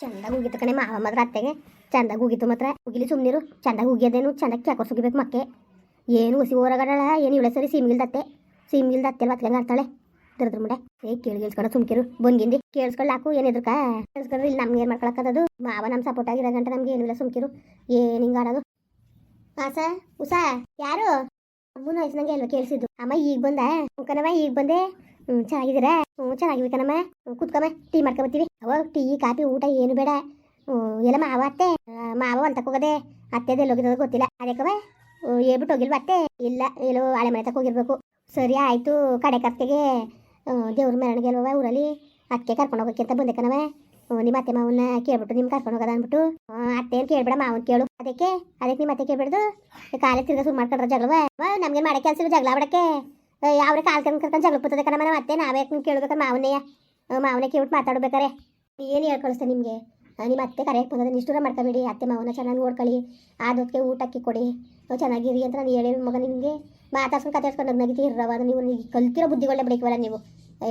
ಚಂದಾಗಿ ಹೋಗಿತ್ತು ಕಣೆ ಮಾವ ಮಾತ್ರ ಅತ್ತೆಗೆ. ಚಂದಾಗಿ ಹೋಗಿತ್ತು ಮಾತ್ರ. ಹೋಗಿಲಿ ಸುಮ್ಮನಿರು ಚಂದಾಗ ಹೋಗ್ಯದೇನು? ಚಂದಾಗ ಕ್ಯಾಕೋಸ್ ಸುಗಿಬೇಕು ಮಕ್ಕೆ? ಏನು ಹಸಿ ಹೊರಗಡಳ ಏನು ಇವಳೆ ಸರಿ? ಸೀಮ್ಗಿಲ್ದತ್ತೆ ಸೀಮ್ಗಿಲ್ದತ್ತೆ ಅತ್ತೆ ಅತ್ಲಂಗೆ ಆಡ್ತಾಳೆ ದರ್ದ್ರ ಮುಂಡೆ. ಏ, ಕೇಳಿ ಕೇಳಿಸ್ಕೊಂಡು ಸುಮ್ಕಿರು. ಬಂದಿಂದಿ ಕೇಳಿಸ್ಕೊಳ್ಳಾಕು ಏನು ಎದ್ರಕ? ಕೇಳಿಸ್ಕೊಂಡ್ರೆ ಇಲ್ಲಿ ನಮ್ಗೆ ಏನು ಮಾಡ್ಕೊಳಕ್ಕದದು ಮಾವ ನಮ್ಮ ಸಪೋರ್ಟ್ ಆಗಿರೋ ಗಂಟೆ ನಮ್ಗೆ ಏನಿಲ್ಲ ಸುಮ್ಕಿರು. ಏನು ಹಿಂಗೆ ಆಡೋದು ಹಾಂ ಸರ್ ಯಾರು? ಅಮ್ಮನ ವಯಸ್ಸಿನಂಗೆ ಅಲ್ವಾ ಕೇಳಿಸಿದ್ದು? ಅಮ್ಮ ಈಗ ಬಂದ? ಕಣವ ಈಗ ಬಂದೆ. ಹ್ಞೂ ಚೆನ್ನಾಗಿದ್ದೀರಾ? ಹ್ಞೂ ಚೆನ್ನಾಗಿವಿ ಕಣಮ್ಮ. ಕುತ್ಕಮ್ಮ, ಟೀ ಮಾಡ್ಕೊಂಬತ್ತೀವಿ ಅವ ಟೀ, ಕಾಫಿ, ಊಟ ಏನು ಬೇಡ. ಹ್ಞೂ ಎಲ್ಲ ಮಾವ, ಅತ್ತೆ? ಮಾವ ಅಂತ ಹೋಗೋದೆ. ಅತ್ತೆದೆ ಎಲ್ಲೋಗಿರೋದು ಗೊತ್ತಿಲ್ಲ. ಅದಕ್ಕವ ಹೇಳ್ಬಿಟ್ಟು ಹೋಗಿಲ್ವ ಅತ್ತೆ? ಇಲ್ಲ, ಎಲ್ಲೋ ಹಳೆ ಮನೆ ತಕ್ಕ ಹೋಗಿರ್ಬೇಕು. ಸರಿ ಆಯಿತು, ಕಡೆ ಕತ್ತೆಗೆ ದೇವ್ರ ಮೆರವಣಿಗೆ ಅಲ್ವ ಊರಲ್ಲಿ. ಅತ್ತೆ ಕರ್ಕೊಂಡು ಹೋಗೋಕೆ ಅಂತ ಬಂದೆ ಕಣವ ನಿಮ್ಮ ಅತ್ತೆ ಮಾವನ್ನ ಕೇಳ್ಬಿಟ್ಟು ನಿಮ್ಗೆ ಕರ್ಕೊಂಡು ಹೋಗೋದ ಅಂದ್ಬಿಟ್ಟು ಅತ್ತೆ ಏನು ಕೇಳ್ಬೇಡ, ಮಾವನ್ ಕೇಳು. ಅದಕ್ಕೆ ಅದಕ್ಕೆ ನಿಮ್ಮ ಅತ್ತೆ ಕೇಳ್ಬಿಡ್ದು, ಕಾಲೇ ತಿರ್ಗ ಸುಮ್ಮ ಮಾಡ್ಕೊಂಡ್ರೆ ಜಗಳವ ನಮ್ಗೆ ಮಾಡೋ ಕೆಲಸ ಜಗಳ ಬಿಡಕ್ಕೆ ಅವ್ರೆ ಕಾಲ್ ಕರ್ಕೊಂಡು ಕರ್ಕೊಂಡು ಜಗಳ ಬರ್ತದೆ ಕಣ ಮನೆ ಮತ್ತೆ ನಾವೇ ಕೇಳ್ಬೇಕಾರೆ ಮಾವನೆಯ ಮಾವನೇ ಕೇಳ್ಬಿಟ್ಟು ಮಾತಾಡ್ಬೇಕಾರೆ. ಏನು ಹೇಳ್ಕಳಿಸ್ತೆ ನಿಮಗೆ? ನಿಮ್ಮ ಅತ್ತೆ ಕರೆಯಕ್ಕೆ ಬಂದದ ನಿಷ್ಠೂರ ಮಾಡ್ಕೊಬೇಡಿ, ಅತ್ತೆ ಮಾವನ ಚೆನ್ನಾಗಿ ನೋಡ್ಕೊಳ್ಳಿ, ಆದೊತ್ತಿಗೆ ಊಟಕ್ಕೆ ಕೊಡಿ. ಚೆನ್ನಾಗಿರಿ ಅಂತ ನಾನು ಹೇಳಿ ಮಗ ನಿಮಗೆ. ಮಾತಾಡ್ಸ್ಕೊಂಡು ಕತೆ ನಗ್ನಗಿತಿ ಇರ್ರವ ಅದು ನೀವು ಕಲ್ತಿರೋ ಬುದ್ಧಿಗಳೇ ಬಿಡಿಕವಲ್ಲ ನೀವು.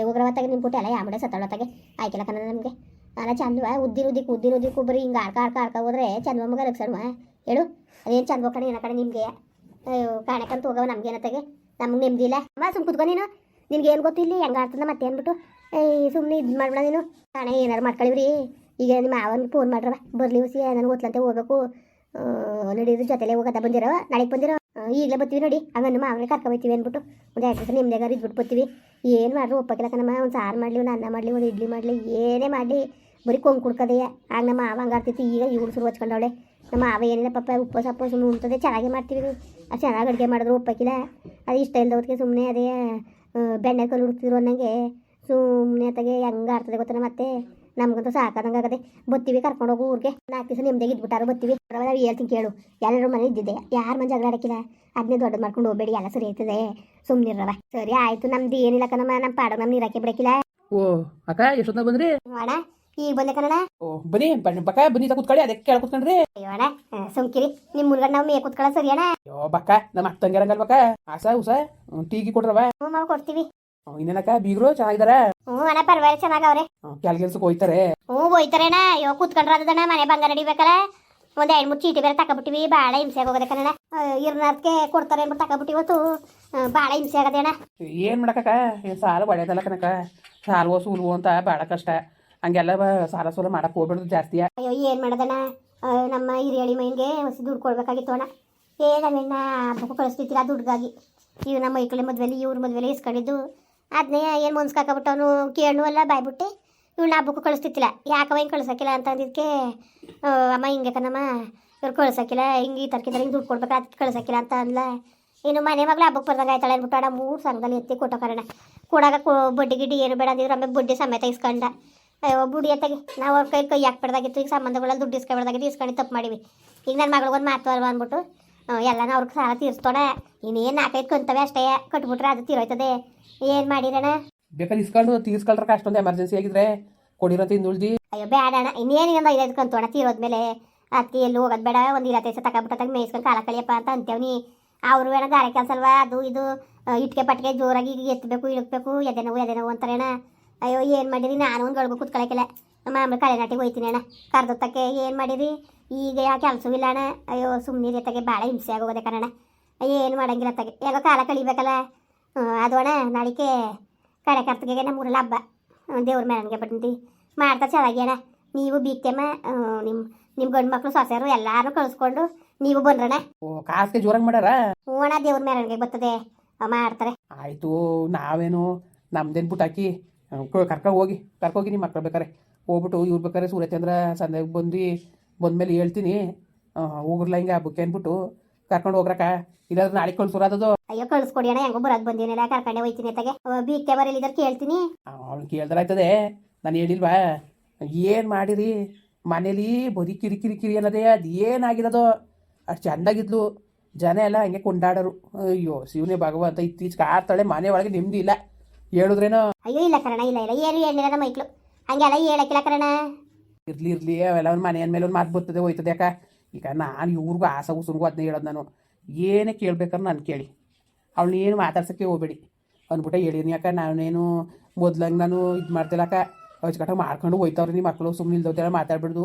ಉಗ್ರವತ್ತಾಗಿ ನಿಮ್ಮ ಪುಟ್ಟ ಅಲ್ಲ ಯಾಮಡೆ ಸತ್ತಾಳತ್ತಾಗೆ. ಆಯ್ಕೆಲ್ಲ ಕಣ ನಮಗೆ. ಅಲ್ಲ ಚಂದವ, ಉದ್ದಿನ ಉದ್ದಿಕ್, ಉದ್ದಿನ ಉದ್ದಿಕ್ಕೂ ಬರೀ ಹಿಂಗೆ ಆಡ್ಕ ಆಡ್ಕ ಆಡ್ಕ ಹೋದ್ರೆ ಚಂದ ಮಗ ರಕ್ಷಣವ ಹೇಳು, ಅದೇನು ಚಂದ ಕಡೆ ಏನ ಕಡೆ ನಿಮಗೆ? ಕಾಣಕ್ಕಂತ ಹೋಗವ ನಮ್ಗೆ ಏನತ್ತಾಗೆ ನಮ್ಗೆ ನೆಮ್ಮದಿ ಇಲ್ಲ. ಅಮ್ಮ, ಸುಮ್ ಕುತ್ಕೊ ನೀನು. ನಿನ್ಗೆ ಏನು ಗೊತ್ತಿಲ್ಲ, ಹೆಂಗೆ ಆಡ್ತದ ಮತ್ತೆ ಅಂದ್ಬಿಟ್ಟು. ಏಯ್ ಸುಮ್ಮನೆ ಇದು ಮಾಡ್ಬೇಡ ನೀನು. ಕಾಣೆ ಏನಾರು ಮಾಡ್ಕೊಳ್ಳಿವ್ರಿ ಈಗ ನಿಮ್ಮ ಮಾವನಿಗೆ ಫೋನ್ ಮಾಡ್ರವ. ಬರ್ಲಿ ಹುಸಿ, ನನಗೆ ಗೊತ್ತಲಂತೆ ಹೋಗ್ಬೇಕು. ನಡೀರು ಜೊತೆಲೆ ಹೋಗತ್ತ ಬಂದಿರೋ ನಾಳೆಗೆ ಬಂದಿರೋ ಈಗಲೇ ಬರ್ತೀವಿ ನೋಡಿ. ಹಂಗ ಮಾವನೇ ಕರ್ಕೊ ಬರ್ತೀವಿ ಅಂದ್ಬಿಟ್ಟು. ಒಂದು ಎರಡು ದಿವಸ ನಿಮ್ದಾಗಾರು ಇದ್ಬಿಟ್ಟು ಬರ್ತೀವಿ ಏನು ಮಾಡ್ರು ಒಪ್ಪಕ್ಕಿಲ್ಲ ಕಣಮ್ಮ ಒಂದು ಸಾರು ಮಾಡಲಿ, ಒಂದು ಅನ್ನ ಮಾಡಲಿ, ಒಂದು ಇಡ್ಲಿ ಮಾಡಲಿ, ಏನೇ ಮಾಡಲಿ. ಬರೀ ಕೊಂಗ್ ಕುಡ್ಕದೆಯ. ಆಗ ನಮ್ಮ ಮಾವ ಹಂಗಾಡ್ತಿತ್ತು ಈಗ ಇವಳು ಶುರು ಹಚ್ಕೊಂಡವಳೆ. ನಮ್ಮ ಮಾವ ಏನಿಲ್ಲ ಪಪ್ಪ ಉಪ್ಪು ಸಪ್ಪು ಸುಮ್ಮನೆ ಉಣ್ತದೆ. ಚೆನ್ನಾಗಿ ಮಾಡ್ತೀವಿ ಅದು ಚೆನ್ನಾಗಿ ಅಡುಗೆ ಮಾಡಿದ್ರು ಉಪ್ಪಕ್ಕಿಲ್ಲ. ಅದು ಇಷ್ಟ ಇಲ್ದವ್ರಿಗೆ ಸುಮ್ಮನೆ ಅದೇ ಬೆಣ್ಣೆ ಕಲ್ಲು ಹುಡ್ತಿದ್ರು ಅನ್ನಂಗೆ ಸುಮ್ಮನೆ ಅತ್ತಾಗೆ ಹೆಂಗೆ ಆಡ್ತದೆ ಗೊತ್ತಾನೆ ಮತ್ತೆ? ನಮಗಂತೂ ಸಾಕಾದಂಗೆ ಆಗದೆ. ಬತ್ತೀವಿ ಕರ್ಕೊಂಡು ಹೋಗು ಊರಿಗೆ. ನಾಲ್ಕು ದಿವಸ ನಿಮ್ದಾಗಿ ಇದ್ಬಿಟ್ಟಾರು ಬತ್ತೀವಿ. ನಾವು ಹೇಳ್ತೀನಿ ಕೇಳು. ಎಲ್ಲರೂ ಮನೆ ಇದ್ದಿದ್ದೆ. ಯಾರು ಮನೆ ಜಗಳ ಆಡಕ್ಕಿಲ್ಲ. ಅದನ್ನೇ ದೊಡ್ಡದು ಮಾಡ್ಕೊಂಡು ಹೋಗ್ಬೇಡಿ. ಎಲ್ಲ ಸರಿ ಆಯ್ತದೆ ಸುಮ್ಮನಿರವ ಸರಿ ಆಯ್ತು. ನಮ್ದು ಏನಿಲ್ಲ ಕಣಮ್ಮ. ನಮ್ಮ ಪಾಡ ನಮ್ಮ ನೀರಕ್ಕೆ ಬಿಡಕ್ಕಿಲ್ಲ. ಓ ಅಕ್ಕ ಎಷ್ಟೊತ್ತ ಬಂದ್ರಿ? ಅಣ್ಣ ಈಗ ಬಂದೆ ಕನ್ನಡ? ಓ ಬನ್ನಿ ಬನ್ನಿ ಬಕ್ಕ ಬನ್ನಿ ತ ಕೂತ್ಕೊಳ್ಳಿ ಅದಕ್ಕೆ ಕೇಳ ಕೂತ್ಕೊಂಡ್ರಿ. ಅಯ್ಯೋ ಅಣ್ಣ ಸುಮ್ಕಿರಿ. ನಿಮ್ಮ ಮುರುಗಣ್ಣ ನಾವು ಮೇ ಕೂತ್ಕೊಳ್ಳ ಸರಿ ಅಣ್ಣ? ಅಯ್ಯೋ ಬಕ್ಕ ನಮ್ಮ ಅತ್ತಂಗಿರಂಗಲ್ ಬಕ್ಕ ಆಸ ಉಸ ಟೀಗಿ ಕೊಡ್ರವ? ಹ್ಞೂ ನಾವು ಕೊಡ್ತೀವಿ. ಇನ್ನೇನಕ್ಕ ಬೀಗ್ರು ಚೆನ್ನಾಗಿದಾರ? ಹ್ಞೂ ಅಣ್ಣ ಪರವಾಗಿಲ್ಲ ಚೆನ್ನಾಗವ್ರೆ ಕೆಲ ಕೆಲ್ಸಕ್ಕೆ ಹೋಯ್ತಾರೆ. ಹ್ಞೂ ಹೋಯ್ತಾರೆ ಅಣ್ಣ. ಅಯ್ಯೋ ಕೂತ್ಕೊಂಡ್ರೆ ಅದಣ್ಣ ಮನೆ ಬಂಗಾರ ನಡಿಬೇಕಲ್ಲ. ಒಂದ್ ಎರಡು ಮೂರು ಚೀಟಿ ಬೇರೆ ತಕೊಬಿಟ್ಟಿವಿ ಭಾಳ ಹಿಂಸೆ ಆಗೋದೆ ಕನ್ನಡ. ಇರ್ನಾರ್ಕೆ ಕೊಡ್ತಾರೆ ಅಂದ್ಬಿಟ್ಟು ತಕೊಬಿಟ್ಟು ಇವತ್ತು. ಭಾಳ ಹಿಂಸೆ ಆಗದೆ ಅಣ್ಣ. ಏನ್ ಮಾಡಕ್ಕ ಸಾಲು ಸಾಲ ಒಳ್ಳೇದಲ್ಲ ಕನಕ ಸಾಲ್ವೋ ಸೂಲ್ವೋ ಅಂತ ಭಾಳ ಕಷ್ಟ. ಹಂಗೆಲ್ಲ ಸಾಲ ಸೂಲ ಮಾಡಕ್ ಜಾಸ್ತಿ. ಅಯ್ಯೋ, ಏನ್ ಮಾಡದಣ್ಣ? ನಮ್ಮ ಹಿರಿಯಳಿ ಮೈನ್ಗೆ ಹೊಸ ದುಡ್ಡು ಕೊಡ್ಬೇಕಾಗಿತ್ತು ಅಣ್ಣ. ಏ ನಾವೆಣ್ಣ ಹಬ್ಬಕ್ಕೂ ಕಳಿಸ್ತಿತ್ತಿಲ್ಲ ದುಡ್ಗಾಗಿ ಇವ್ ನಮ್ಮ ಮೈಕಳಿ ಮದ್ವೆಲಿ, ಇವ್ರ ಮದ್ವೆಲಿ ಇಸ್ಕೊಂಡಿದ್ದು. ಅದನ್ನೇ ಏನು ಮುನ್ಸ್ಕಾಕಬಿಟ್ಟವನು ಕೇಳು ಅಲ್ಲ, ಬಾಯ್ಬಿಟ್ಟು. ಇವ್ನ ಹಬ್ಬಕ್ಕೂ ಕಳಿಸ್ತಿತ್ತಿಲ್ಲ. ಯಾಕವ ಹಿಂಗೆ ಕಳ್ಸಕಿಲ್ಲ ಅಂತ ಅಂದಿದ್ಕೆ ಅಮ್ಮ ಹಿಂಗೆ ಕಣಮ್ಮ, ಇವ್ರು ಕಳ್ಸಕಿಲ್ಲ ಹಿಂಗೆ ಈ ತರ್ಕಿದ್ರೆ ಹಿಂಗೆ ದುಡ್ಡು ಕೊಡ್ಬೇಕು ಅದಕ್ಕೆ ಕಳ್ಸಕಿಲ್ಲ ಅಂತ ಅಂದ್ಲ. ಇನ್ನು ಮನೆ ಮಗಳು ಹಬ್ಬಕ್ಕೆ ಬರ್ದಾಗ ಆಯ್ತಾಳೆ ಅಂದ್ಬಿಟ್ಟು ಅಣ್ಣ ಮೂರು ಸಂಘದಲ್ಲಿ ಎತ್ತಿ ಕೊಟ್ಟೋ ಕಾರಣ ಕೊಡಾಗ ಬಡ್ಡಿ ಗಿಡ್ಡಿ ಏನು ಬೇಡ ಅಂದಿದ್ರು, ಆಮೇಲೆ ಬಡ್ಡಿ ಸಮೇತ ಇಸ್ಕೊಂಡ. ಬುಡಿ ಅತ್ತಾಗೆ ನಾವು ಅವ್ರ ಕೈ ಕೈ ಹಾಕ್ಬಿಡ್ದಾಗಿತ್ತು ಈಗ ಸಂಬಂಧಗಳಲ್ಲಿ ದುಡ್ಡು ಇಸ್ಕೊಬಿಡ್ದಾಗಿತ್ತು ಇಸ್ಕೊಂಡು ತಪ್ಪು ಮಾಡಿವಿ. ಈಗ ನನ್ನ ಮಗಳಿಗೊಂದು ಮಾತು ಅಲ್ವಾ ಅಂದ್ಬಿಟ್ಟು ಎಲ್ಲಾನು ಅವ್ರಿಗೆ ಸಾಲ ತೀರಿಸ್ತೋಣ ಇನ್ನೇನು ನಾಲ್ಕೈದು ಕೊಂತವೆ ಅಷ್ಟೇ ಕಟ್ಬಿಟ್ರೆ ಅದು ತೀರೋಯ್ತದೆ. ಏನು ಮಾಡಿರಣ? ಬೇಕಾದ್ರೆ ಇಸ್ಕೊಂಡು ತೀರ್ಸ್ಕೊಳ್ರಕ್ಕ ಅಷ್ಟೊಂದು ಎಮರ್ಜೆನ್ಸಿ ಆಗಿದ್ರೆ. ಕೊಡಿರೋ ತಿಂದುಳ್ದಿ ಅಯ್ಯೋ ಬೇಡ ಅಣ್ಣ ಇನ್ನೇನಿಗೊಂದು ಐದೈದು ಕಂತೋಣ ತೀರೋದ್ಮೇಲೆ. ಅದಕ್ಕೆ ಎಲ್ಲಿ ಹೋಗೋದು ಬೇಡ ಒಂದು ಇರತ್ತೆ ದಿವಸ ತಗೊಂಬಿಟ್ಟಾಗ ಮೇಯಿಸ್ಕೊಂಡು ಕಾಲ ಕಳಿಯಪ್ಪ ಅಂತ ಅಂತೇವ್ನಿ ಅವ್ರು ಏನೋ ಗಾರೆ ಕೆಲಸ ಅಲ್ವಾ? ಅದು ಇದು ಇಟ್ಕೆ ಪಟ್ಕೆ ಜೋರಾಗಿ ಎತ್ತಬೇಕು ಇಳಕ್ಬೇಕು ಎದೆ ನೋವು ಎದೆ ನೋವು ಅಂತಾರೇಣ ಅಯ್ಯೋ ಏನು ಮಾಡಿರಿ ನಾನು ಒಂದು ಗಳಿಗೆ ನಮ್ಮ ಆಮೇಲೆ ಕಳೆ ನಾಟಿಗೆ ಹೋಯ್ತೀನಿ ಅಣ್ಣ. ಕರ್ದೊತ್ತಕ್ಕೆ ಏನು ಮಾಡಿರಿ ಈಗ ಯಾವ ಕೆಲಸವೂ ಇಲ್ಲ ಅಣ್ಣ. ಅಯ್ಯೋ ಸುಮ್ಮನೆ ಎತ್ತಗೆ ಭಾಳ ಹಿಂಸೆ ಆಗೋದೆ ಕಣಣ್ಣ. ಏನು ಮಾಡಂಗಿಲ್ಲ ತಗೆ ಯಾಕೋ ಕಾಲ ಕಳಿಬೇಕಲ್ಲ. ಹ್ಮ್, ಅದು ಅಣ್ಣ ನಾಳಿಕೆ ಕಡೆ ಕರ್ತಗೆ ನಮ್ಮ ಊರಲ್ಲಿ ಹಬ್ಬ. ದೇವ್ರ ಮೆರವಣಿಗೆ ಬಟ್ಟಂತಿ. ಮಾಡ್ತಾ ಚೆನ್ನಾಗಿ ಅಣ್ಣ. ನೀವು ಬೀಗ್ತೆಮ್ಮ ನಿಮ್ಮ ನಿಮ್ಮ ಗಂಡು ಮಕ್ಕಳು ಸೊಸೆಯರು ಎಲ್ಲರೂ ಕಳಿಸ್ಕೊಂಡು ನೀವು ಬಂದ್ರಣ್ಣ ಓ ಕಾಸ್ಗೆ ಜೋರಾಗಿ ಮಾಡ್ಯಾರ? ಹ್ಞೂ ಅಣ್ಣ ದೇವ್ರ ಮೆರವಣಿಗೆ ಬರ್ತದೆ. ಮಾಡ್ತಾರೆ. ಆಯಿತು ನಾವೇನು ನಮ್ದೇನು ಪುಟಾಕಿ? ಕರ್ಕ ಹೋಗಿ ಕರ್ಕೋಗಿ ನಿಮ್ಮ ಮಕ್ಳು ಬೇಕಾರೆ. ಹೋಗ್ಬಿಟ್ಟು ಇವ್ರು ಬೇಕಾರೆ ಸೂರ್ಯಚಂದ್ರ ಸಂದೇಗೆ ಬಂದು ಮೇಲೆ ಹೇಳ್ತೀನಿ. ಹೋಗ್ರಲ್ಲ ಹಿಂಗೆ ಬುಕ್ ಅಂದ್ಬಿಟ್ಟು ಕರ್ಕೊಂಡು ಹೋಗ್ರಕ ಇಲ್ಲಾಂದ್ರೆ ನಾಳೆ ಕಳ್ಸೋರದದು ಅಯ್ಯೋ ಕಳ್ಸ್ಕೊಡಿ ಅಣ್ಣ ಹೆಂಗೋ ಬರೋದು ಬಂದಿನ ಕರ್ಕೊಂಡೆ ಹೋಯ್ತೀನಿ ಅತ್ತಾಗೆ. ಬೀಕೆ ಬರಲಿ ಇದ್ರ ಕೇಳ್ತೀನಿ. ಅವ್ನು ಕೇಳಿದ್ರೆ ಆಯ್ತದೆ ನಾನು ಹೇಳಿಲ್ವಾ? ಏನು ಮಾಡಿರಿ? ಮನೇಲಿ ಬರಿ ಕಿರಿ ಕಿರಿ ಕಿರಿ ಅನ್ನೋದೇ ಅದು ಏನಾಗಿರೋದು ಅಷ್ಟು ಚೆಂದಾಗಿದ್ಲು. ಜನ ಎಲ್ಲ ಹಂಗೆ ಕೊಂಡಾಡೋರು. ಅಯ್ಯೋ ಶಿವನೇ ಭಗವಂತ ಇತ್ತೀಚೆಗೆ ಆಡ್ತಾಳೆ ಮನೆ ಒಳಗೆ ನೆಮ್ಮದಿ ಇಲ್ಲ. ಹೇಳಿದ್ರೇನೋ? ಅಯ್ಯೋ ಇಲ್ಲ ಕರಣ ಇಲ್ಲ ಇಲ್ಲ. ಏನು ಹೇಳಿಲ್ಲ ನಮ್ಮ ಮೈಕ್ಳು ಹಂಗೆಲ್ಲ ಹೇಳಕ್ಕಿಲ್ಲ ಕರಣ? ಇರ್ಲಿ ಇರ್ಲಿ. ಅವೆಲ್ಲ ಅವ್ನ ಮನೆಯ ಅಂದಮೇಲೆ ಒಂದು ಮಾತು ಬರ್ತದೆ ಹೋಯ್ತದೆ ಯಾಕ? ಈಗ ನಾನು ಇವ್ರಿಗೂ ಆಸ ಉಸುರ್ಗೂ ಅದನ್ನ ಹೇಳೋದು ನಾನು. ಏನೇ ಕೇಳ್ಬೇಕಾದ್ರೆ ನಾನು ಕೇಳಿ. ಏನು ಮಾತಾಡ್ಸೋಕ್ಕೆ ಹೋಗ್ಬೇಡಿ. ಅಂದ್ಬಿಟ್ಟೆ ಹೇಳಿನಿ ಯಾಕೆ? ನಾನೇನು ಮೊದ್ಲಂಗೆ ನಾನು ಇದು ಮಾಡ್ತಿಲ್ಲಕ್ಕ ಅಚ್ಚುಕಟ್ಟಾಗಿ ಮಾಡ್ಕೊಂಡು ಹೋಯ್ತವ್ರೆ ನಿಮ್ಮ ಮಕ್ಕಳು ಸುಮ್ಮನೆ ಇಲ್ದವ್ದೆಲ್ಲ ಮಾತಾಡ್ಬಿಡ್ದು.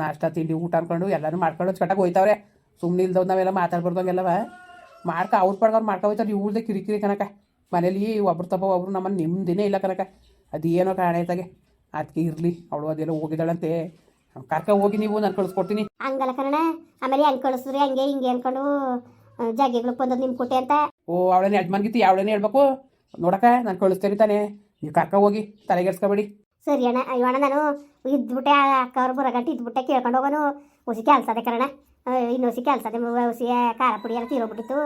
ನಾಷ್ಟ ತಿಂಡಿ ಊಟ ಅನ್ಕೊಂಡು ಎಲ್ಲರೂ ಮಾಡ್ಕೊಂಡು ಅಚ್ಚುಕಟ್ಟಾಗಿ ಹೋಯ್ತವ್ರೆ. ಸುಮ್ಮನೆ ಇಲ್ದವ್ ನಾವೆಲ್ಲ ಮಾತಾಡ್ಬಾರ್ದು ಹಂಗೆಲ್ಲವ ಮಾಡ್ಕ ಅವ್ರ ಪಡ್ಗ ಅವ್ರು ಮಾಡ್ಕೊ ಹೋಯ್ತಾರೆ ಇವ್ರದ್ದೇ ಕಿರಿಕಿರಿ ಕನಕ ಮನೇಲಿ ಒಬ್ರು ತಪ್ಪ ಒಬ್ರು ನಮ್ಮನ್ನು ನಿಮ್ಮದಿನೇ ಇಲ್ಲ ಕನಕ ಅದೇನೋ ಕಾರಣ ಆಯ್ತಾಗೆ. ಅದಕ್ಕೆ ಇರಲಿ ಅವಳು ಅದೆಲ್ಲ ಹೋಗಿದ್ದಾಳಂತೆ. ಕರ್ಕ ಹೋಗಿ ನೀವು ನಾನು ಕಳಿಸ್ಕೊಡ್ತೀನಿ. ಹಂಗಲ್ಲ ಕಣ ಆಮೇಲೆ ಹಂಗೆ ಕಳಿಸಿದ್ರಿ ಹಂಗೆ ಹಿಂಗೆ ಅನ್ಕೊಂಡು ಜಾಗಿಗಳು ಬಂದದ್ದು ನಿಮ್ಮ ಕೊಟ್ಟೆ ಅಂತ? ಓ ಅವಳೇನೆ ಯಜಮಾನ್ಗಿತ್ತು ಅವಳೇನೆ ಹೇಳ್ಬೇಕು? ನೋಡಕ್ಕ ನಾನು ಕಳಿಸ್ತೇನೆ ತಾನೇ. ನೀವು ಕರ್ಕ ಹೋಗಿ ತಲೆಗೆಡ್ಸ್ಕೊಬೇಡಿ. ಸರಿ ಅಣ್ಣ ಅಯ್ಯೋ ಅಣ್ಣ ನಾನು ಇದ್ಬಿಟ್ಟೆ ಆ ಅಕ್ಕ ಅವ್ರು ಗಂಟೆ ಇದ್ಬಿಟ್ಟೆ ಕೇಳ್ಕೊಂಡು ಹೋಗೋನು. ಹುಸಿ ಕೆಲಸ ಅದೇ ಕಣ ಇನ್ನು ಹುಸಿ ಕೆಲಸ ಅದೇ ಹುಸಿ ಖಾರ ಪುಡಿ ಎಲ್ಲ ತೀರೋಗ್ಬಿಟ್ಟಿತ್ತು.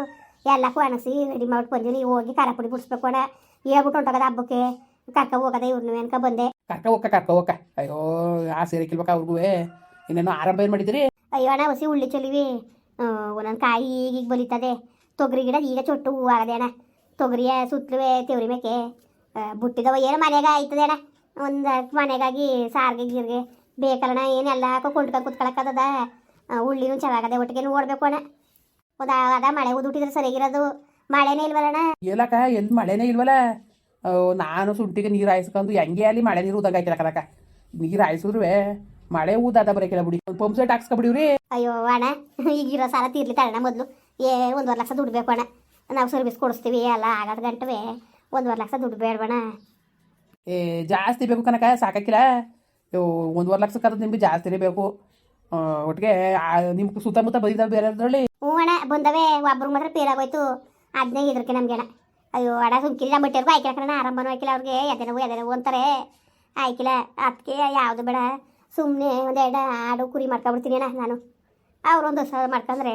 ಎಲ್ಲಕ್ಕೂ ಅಣಸಿ ರೆಡಿ ಮಾಡಿ ಬಂದು ನೀವು ಹೋಗಿ ಖಾರ ಪುಡಿ ಬಿಡಿಸ್ಬೇಕು ಅಣ್ಣ. ಹೇಳ್ಬಿಟ್ಟು ಹೊಂಟೋಗದ ಹಬ್ಬಕ್ಕೆ. ಕರ್ಕ ಹೋಗದ ಇವ್ರನ್ನ ಅನ್ಕ ಬಂದೆ. ಕರ್ಕ ಹೋಗ ಕರ್ಕ ಹೋಗ ಅಯ್ಯೋ ಆ ಸೇರಿ ಕಿಲ್ಬೇಕ ಅವ್ರಿಗೂ ಇನ್ನೇನು ಆರಂಭ ಏನು ಮಾಡಿದಿರಿ? ಅಯ್ಯೋ ಅಣ್ಣ ಹುಸಿ ಉಳ್ಳಿ ಚಲಿವಿ. ಒಂದೊಂದು ಕಾಯಿ ಈಗ ಈಗ ಬಲಿತದೆ. ತೊಗರಿ ಗಿಡ ಈಗ ಚೊಟ್ಟು ಹೂವು ಆಗದೆ ಅಣ್ಣ. ತೊಗರಿಯ ಸುತ್ತಲುವೆ ತೆವ್ರಿ ಮೇಕೆ. ಬುಟ್ಟಿದವ ಏನು ಮನೆಗೆ ಆಯ್ತದೆ ಅಣ್ಣ. ಒಂದು ಮನೆಗಾಗಿ ಸಾರಿಗೆ ಗೀರ್ಗೆ. ಬೇಕಲ್ಲಣ್ಣ ಏನೆಲ್ಲ ಕೊಂಡ್ಕೊಂಡು ಕುತ್ಕೊಳಕ್ಕದ ಉಳ್ಳಿನೂ ಚೆನ್ನಾಗದೆ ಒಟ್ಟಿಗೆ ನೋಡ್ಬೇಕು ಅಣ್ಣ. ಅದ ಮಳೆ ಉದುಟಿದ್ರೆ ಸರಿಯಾಗಿರೋದು ಮಳೆನೇ ಇಲ್ವಲ್ಲಣ್ಣ? ಏಲಕ್ಕ ಎಲ್ಲಿ ಮಳೆನೇ ಇಲ್ವಲ್ಲ? ನಾನು ಸುಂಟಿಗೆ ನೀರು ಹಾಯಿಸ್ಕೊಂಡು ಹೆಂಗೆ ಅಲ್ಲಿ ಮಳೆ ನೀರು ಊದಂಗಾಯ್ತಿಲ್ಲ ಕನಕ ನೀರು ಹಾಯಿಸಿದ್ರು ಮಳೆ ಊದಾದ ಬರೋಕಿಲ್ಲ ಬಿಡಿ. ಒಂದು ಪಂಪ್ ಸೆಟ್ ಹಾಕ್ಸ್ಕೊಬಿಡಿವ್ರಿ ಅಯ್ಯೋ ಅಣ್ಣ ಈಗಿರೋ ಸಾಲ ತೀರ್ಲಿ ತಣ್ಣ ಮೊದಲು. ಏ ಒಂದುವರೆ ಲಕ್ಷ ದುಡ್ಡು ಬೇಕು ಅಣ್ಣ ನಾವು ಸರ್ವಿಸ್ ಕೊಡಿಸ್ತೀವಿ ಎಲ್ಲ ಆಗದ ಗಂಟವೆ. ಒಂದೂವರೆ ಲಕ್ಷ ದುಡ್ಡು ಬೇಡವಣ ಏ ಜಾಸ್ತಿ ಬೇಕು ಕನಕ ಸಾಕಾಕಿಲ್ಲ. ಒಂದುವರೆ ಲಕ್ಷ ಕರೆದು ನಿಮ್ಗೆ ಜಾಸ್ತಿನೇ ಬೇಕು. ಒಟ್ಟಿಗೆ ನಿಮ್ಗೆ ಸುತ್ತಮುತ್ತ ಬಂದಿದ್ದಾವೆ ಬೇರೆದ್ರಲ್ಲಿ ಹ್ಞೂ ಅಣ್ಣ, ಬಂದವೆ. ಒಬ್ರು ಮಾತ್ರ ಪೇರಾಗೋಯ್ತು ಅದನ್ನೇ ಇದ್ರಕ್ಕೆ ನಮ್ಗೆ ಅಣ್ಣ. ಅಯ್ಯೋ ಅಡ ಸುಮ್ಕಿಲ್ಲ ನಮ್ಮ ಬಟ್ಟೆರ್ಗೂ ಆಯ್ಕೆ ಕಣ ಆರಂಭನೂ ಆಯ್ಕಿಲ್ಲ ಅವ್ರಿಗೆ. ಎದೆನವು ಎದೆನವು ಅಂತಾರೆ. ಆಯ್ಕಿಲ್ಲ. ಅದಕ್ಕೆ ಯಾವುದು ಬೇಡ. ಸುಮ್ಮನೆ ಒಂದೆರಡು ಆಡು ಕುರಿ ಮಾಡ್ಕೊಬಿಡ್ತೀನಿ ಅಣ್ಣ ನಾನು. ಅವ್ರೊಂದು ಹೊಸ ಮಾಡ್ಕೊಂಡ್ರೆ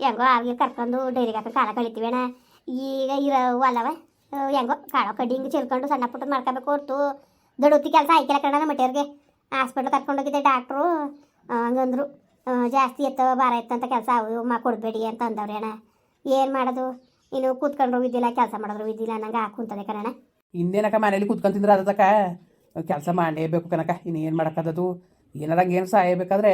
ಹೆಂಗೋ ಅವ್ರಿಗೆ ಕರ್ಕೊಂಡು ಡೈರಿಗೆ ಹಾಕೊಂಡು ಕಾಲ ಕಳಿತೀವಿ ಅಣ್ಣ. ಈಗ ಇರೋ ಅಲ್ಲವ, ಹೆಂಗೋ ಕಾಳೋ ಕಡ್ಡಿ ಹಿಂಗೆ ಸಣ್ಣ ಪುಟ್ಟ ಮಾಡ್ಕೋಬೇಕು ಹೊರ್ತು. ದೊಡ್ಡೊತ್ತಿ ಕೆಲಸ ಆಯ್ಕಿಲ್ಲ ಕಣ್ಣ ನಮ್ಮ ಮಟ್ಟಿಯವ್ರಿಗೆ ಹಾಸ್ಪಿಟ್ಲ್ ಕರ್ಕೊಂಡೋಗಿದ್ದೆ ಡಾಕ್ಟ್ರು. ಹಂಗಂದ್ರು ಜಾಸ್ತಿ ಎತ್ತ ಭಾರ ಎತ್ತಂತ ಕೆಲಸ ಅವು ಮಾ ಕೊಡಬೇಡಿ ಅಂತ ಅಂದವ್ರಿ ಅಣ್ಣ. ಏನು ಮಾಡೋದು? ಇನ್ನು ಕೂತ್ಕೊಂಡ್ರು ಇದ್ದಿಲ್ಲ ಕೆಲಸ ಮಾಡಿದ್ರು ಇದ್ದಿಲ್ಲ ನಂಗೆ ಹಾಕುಂತದೆ ಕಣ ಇನ್ನೇನಕ್ಕ ಮನೇಲಿ ಮನೆಯಲ್ಲಿ ತಿಂದ್ರೆ ಅದಕ್ಕ? ಕೆಲಸ ಮಾಡಲೇಬೇಕು ಕನಕ ಇನ್ನು ಏನು ಮಾಡೋಕ್ಕದದು? ಏನಾರ ಏನು ಸಹಾಯ ಬೇಕಾದ್ರೆ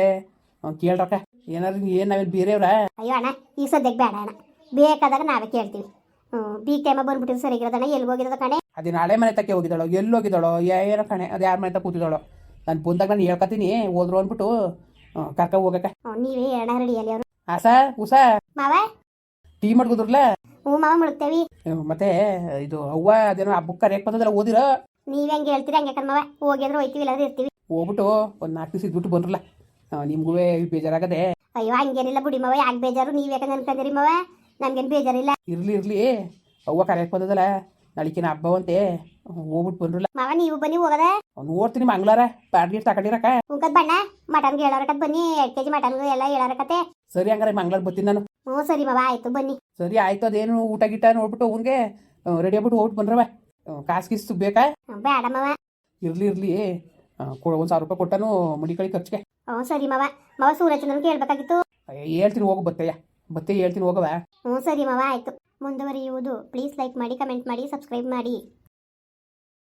ಅವ್ನ್ ಕೇಳ್ರಕ್ಕ. ಏನಾರ ಏನು ನಾವೇನು ಬೇರೆಯವ್ರ ಅಯ್ಯೋ ಅಣ್ಣ ಈ ಸದ್ಯಕ್ಕೆ ಬೇಡ ಅಣ್ಣ. ಬೇಕಾದಾಗ ನಾವೇ ಕೇಳ್ತೀವಿ. ಹ್ಞೂ ಬೀಕ್ ಟೈಮ ಸರಿ ಸರಿಗಿರೋದಣ್ಣ ಎಲ್ಲಿ ಹೋಗಿರೋದ ಕಣೆ? ಅದೇ ನಾಳೆ ಮನೆ ತಕ್ಕೆ ಹೋಗಿದ್ದಾಳೋ ಎಲ್ಲಿ ಹೋಗಿದ್ದಾಳೋ ಏನೋ ಕಣೆ ಅದು ಯಾರ ಮನೆ ತಕ್ಕ ಕೂತಿದ್ದಾಳೋ. ನಾನು ಬಂದಾಗ ನಾನು ಹೇಳ್ಕೊತೀನಿ ಹೋದ್ರು ಅಂದ್ಬಿಟ್ಟು ಕರ್ಕ ಹೋಗಕ್ಕ. ನೀವೇ ಅಣ್ಣ ರೆಡಿಯಲ್ಲಿ ಅವರು. ಆಸ ಉಸ ಮಾವ? ಟೀ ಮಾಡ್ಕೊದ್ರಲ್ಲ? ಹ್ಞೂ ಮಾವ ಮುಳುಗ್ತೇವಿ ಮತ್ತೆ ಇದು ಅವ್ವ ಅದೇನೋ ಬುಕ್ ಕರೆಯಕ್ ಬಂದದಲ್ಲ ಓದಿರೋ? ನೀವ್ ಹೆಂಗೆ ಹೇಳ್ತೀರಿ ಹಂಗೆ ಮಾವ. ಹೋಗಿದ್ರು ಹೋಯ್ತೀವಿ ಇಲ್ಲಾದ್ರೆ ಇರ್ತೀವಿ. ಹೋಗ್ಬಿಟ್ಟು ಒಂದು ನಾಲ್ಕು ದಿವಸ ಇದ್ಬಿಟ್ಟು ಬಂದ್ರಲ್ಲ. ನಿಮಗೂ ಬೇಜಾರಾಗದೆ. ಅಯ್ಯೋ ಹಂಗೇನಿಲ್ಲ ಬಿಡಿ ಮಾವ ಯಾಕೆ ಬೇಜಾರು? ನೀವ್ ಯಾಕಂದ್ರೆ ಅನ್ಕೊಂಡಿರಿ ಮಾವ? ನಮ್ಗೇನು ಬೇಜಾರಿಲ್ಲ. ಇರ್ಲಿ ಇರ್ಲಿ. ಅವ್ವ ಕರೆಯಕ್ ಬಂದದಲ್ಲ ನಾಳಿಕಿನ ಹಬ್ಬವಂತೆ. ಹೋಗ್ಬಿಟ್ಟು ಬಂದ್ರಲ್ಲ ಮಾವ ನೀವು ಬನ್ನಿ ಹೋಗದ? ನೋಡ್ತೀನಿ ಮಂಗ್ಳಾರ ಪಾಡ್ಗಿ ತಗೊಂಡಿರಕ್ಕ. ಉಂಕದ್ ಬಣ್ಣ ಮಟನ್ಗೆ ಹೇಳೋರಕತ್ ಬನ್ನಿ ಎರಡು ಕೆಜಿ ಮಟನ್ ಎಲ್ಲ ಹೇಳೋರಕತ್ತೆ. ಸರಿ ಹಂಗಾರೆ ಮಂಗ್ಳಾರ ಬರ್ತೀನಿ ನಾನು. ಹ್ಞೂ ಸರಿ ಮಾವ ಆಯ್ತು ಬನ್ನಿ. ಸರಿ ಆಯ್ತು ಅದೇನು ಊಟ ಗಿಟ ನೋಡ್ಬಿಟ್ಟು ಅವನಿಗೆ ರೆಡಿ ಆಗ್ಬಿಟ್ಟು ಹೋಗ್ಬಿಟ್ಟು ಬಂದ್ರವ ಕಾಸು ಗೀಸು ಬೇಕಾ ಬೇಡ ಮಾವ. ಇರ್ಲಿ ಇರ್ಲಿ ಒಂದು ಸಾವಿರ ರೂಪಾಯಿ ಕೊಟ್ಟನು ಮಡಿ ಕಳಿ ಖರ್ಚಿಗೆ. ಹ್ಞೂ ಸರಿ ಮಾವ. ಮಾವ ಸೂರಜನ ಕೇಳ್ಬೇಕಾಗಿತ್ತು? ಹೇಳ್ತೀನಿ ಹೋಗು ಬತ್ತೆಯ ಬತ್ತೆ ಹೇಳ್ತೀನಿ ಹೋಗವ ಹ್ಞೂ ಸರಿ ಮಾವ ಆಯ್ತು. ಮುಂದುವರಿಯುವುದು ಪ್ಲೀಸ್ ಲೈಕ್ ಮಾಡಿ ಕಮೆಂಟ್ ಮಾಡಿ ಸಬ್ಸ್ಕ್ರೈಬ್ ಮಾಡಿ.